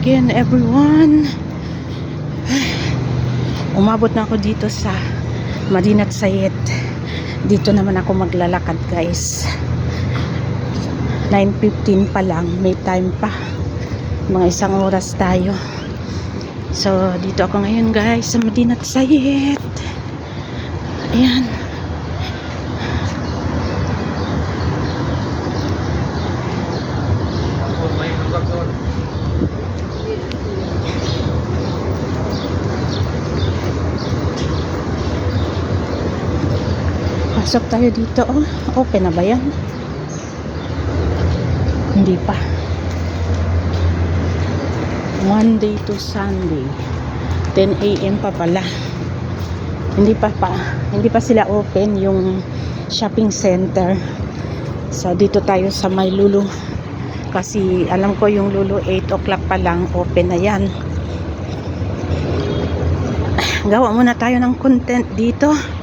again everyone. Umabot na ako dito sa Madinat Sayed. Dito naman ako maglalakad guys. 9.15 pa lang. May time pa. Mga isang oras tayo. So, dito ako ngayon guys sa Madinat Sayed. Ayan. Pasok tayo dito. Oh, open na ba yan? Hindi pa. Monday to Sunday. 10 a.m. pa pala. Hindi pa pa. Hindi pa sila open yung shopping center. So, dito tayo sa may Lulu. Kasi alam ko yung Lulu 8 o'clock pa lang open na yan. Gawa muna tayo ng content dito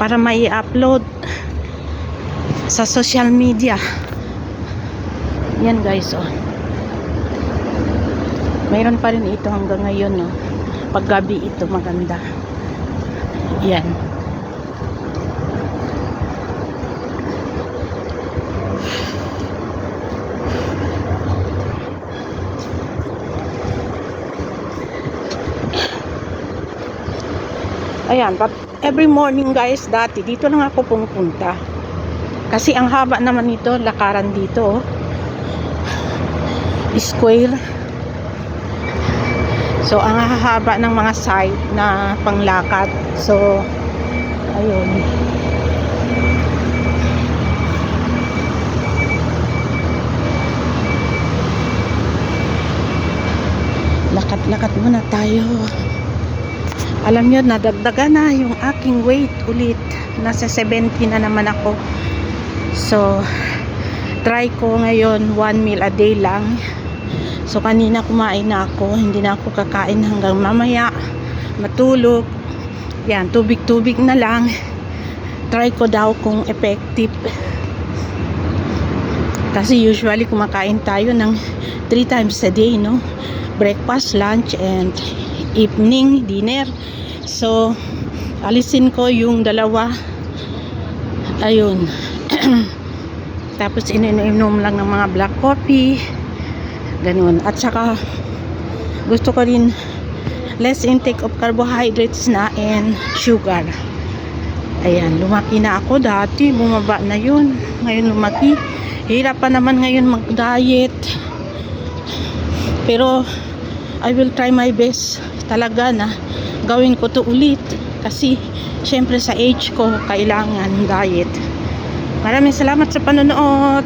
para may upload sa social media. Yan guys oh. Mayroon pa rin ito hanggang ngayon no pag gabi ito maganda. Yan. Ayan every morning guys dati dito lang ako pumupunta. Kasi ang haba naman nito lakaran dito oh. square. So ang hahaba ng mga side na panglakad. So ayun. Lakad-lakad muna tayo alam nyo, nadagdagan na yung aking weight ulit. Nasa 70 na naman ako. So, try ko ngayon one meal a day lang. So, kanina kumain na ako. Hindi na ako kakain hanggang mamaya. Matulog. Yan, tubig-tubig na lang. Try ko daw kung effective. Kasi usually kumakain tayo ng 3 times a day, no? Breakfast, lunch, and evening dinner. So alisin ko yung dalawa. Ayun. Tapos ininom lang ng mga black coffee. Ganun. At saka gusto ko rin less intake of carbohydrates na and sugar. Ayan lumaki na ako dati. Bumaba na yun. Ngayon lumaki. Hirap pa naman ngayon mag diet pero I will try my best talaga na gawin ko to ulit. Kasi syempre sa age ko kailangan diet. Maraming salamat sa panonood